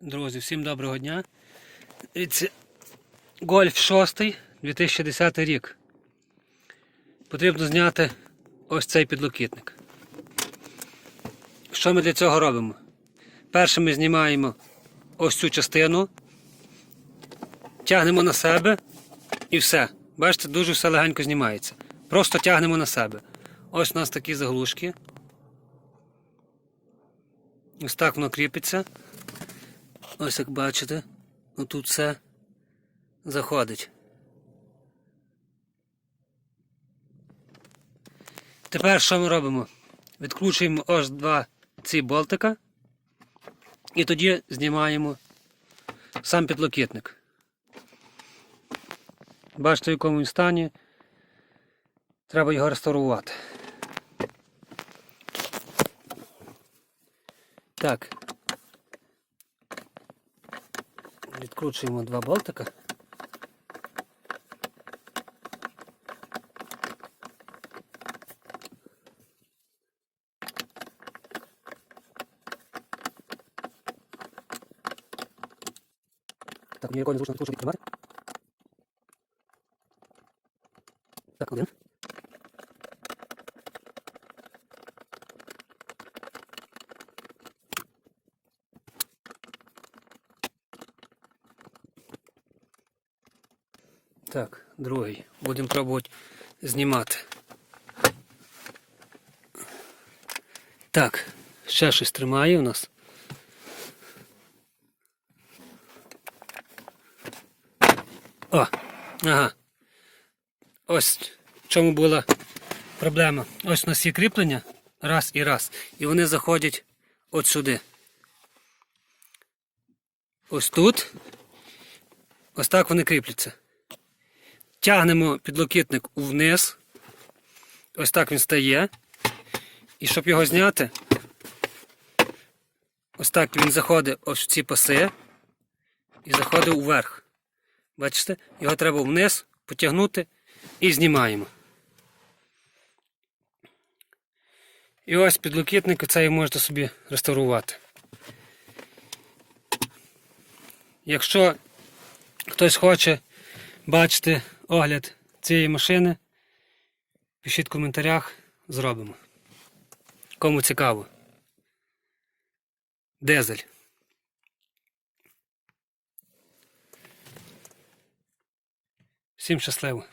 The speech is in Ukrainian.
Друзі, всім доброго дня. Це Гольф 6 2010 рік. Потрібно зняти ось цей підлокітник. Що ми для цього робимо? Перше ми знімаємо ось цю частину, тягнемо на себе і все. Бачите, дуже все легенько знімається. Просто тягнемо на себе. Ось у нас такі заглушки. Ось так воно кріпиться. Ось як бачите, отут все заходить. Тепер що ми робимо? Відкручуємо ось два ці болтика і тоді знімаємо сам підлокітник. Бачите, в якому він стані. Треба його реставрувати. Так. Відкручуємо два болтика. Так, мені якось зручно відкручувати відкривати. Так, один. Так, другий. Будемо пробувати знімати. Так, ще щось тримає у нас. О, ага. Ось в чому була проблема. Ось у нас є кріплення. Раз і раз. І вони заходять от сюди. Ось тут. Ось так вони кріпляться. Тягнемо підлокітник вниз. Ось так він стає. І щоб його зняти, ось так він заходить ось в ці паси і заходить вверх. Бачите? Його треба вниз потягнути і знімаємо. І ось підлокітник цей можете собі реставрувати. Якщо хтось хоче бачити огляд цієї машини, пишіть в коментарях, зробимо. Кому цікаво. Дизель. Всім щасливо!